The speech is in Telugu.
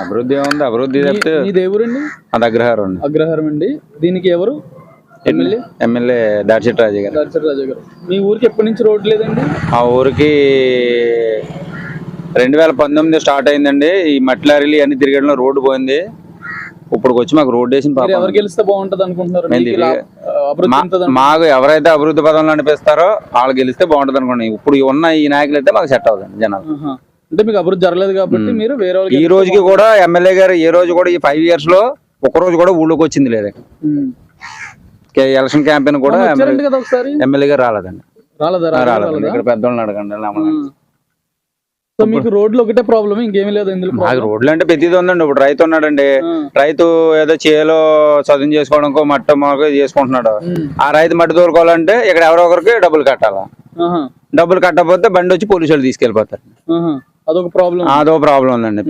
అభివృద్ధి ఏముంది? అభివృద్ధి తప్పితే అది అగ్రహారం అండి అగ్రహారం అండి. దీనికి ఎవరు? ఎమ్మెల్యే? ఎమ్మెల్యే రాజు గారు. దాడిచర్ రాజా గారు. మీ ఊరికి ఎప్పటి నుంచి రోడ్ లేదండి? ఆ ఊరికి రెండు వేల పంతొమ్మిది స్టార్ట్ అయిందండి. ఈ మట్టి లారీలు అన్ని తిరగడంలో రోడ్డు పోయింది. ఇప్పుడు వచ్చి మాకు రోడ్డు వేసిన మీరు పాపం. ఎవరు గెలిస్తే బాగుంటది అనుకుంటున్నారు? మేము మీకు ఇలా, ఆ, అభివృద్ధి మా- ఉంటది మాకు ఎవరైతే అభివృద్ధి పదంలో నడిపిస్తారో వాళ్ళు గెలిస్తే బాగుంటుంది అనుకోండి. ఇప్పుడు ఉన్న ఈ నాయకులు అయితే మాకు సెట్ అవుతుంది జనాలు. ఆహా. అంటే మీకు అభివృద్ధి జరగలేదు కాబట్టి మీరు వేరే వాళ్ళకి ఈ రోజుకి కూడా ఎమ్మెల్యే గారు ఈ రోజు కూడా ఈ ఫైవ్ ఇయర్స్లో ఒక రోజు కూడా ఊళ్ళోకి వచ్చింది లేదు. ఎలక్షన్ క్యాంపెయిన్ కూడా ఎమ్మెల్యే గారు రాలేదండి. రాలేదా? ఆ, రాలేదా? రాలేదండి ఇక్కడ పెద్దోళ్ళని అడగండి లేమని. సో మీకు రోడ్లు ఒకటే ప్రాబ్లమ్ ఇంకేమీ లేదు ఇందులో మాకు రోడ్లు అంటే ప్రతిదీ ఉందండి. ఇప్పుడు రైతు ఉన్నాడండి. రైతు ఏదో చేలో చదువు చేసుకోవడంకో మట్ట మాకు చేసుకుంటున్నాడు. ఆ రైతు మట్టి తోలుకోవాలంటే ఇక్కడ ఎవరో ఒకరికి డబ్బులు కట్టాలా. డబ్బులు కట్టకపోతే బండి వచ్చి పోలీసు వాళ్ళు తీసుకెళ్ళిపోతారు. ఆహా. అదొక ప్రాబ్లం అదో ప్రాబ్లం ఉందండి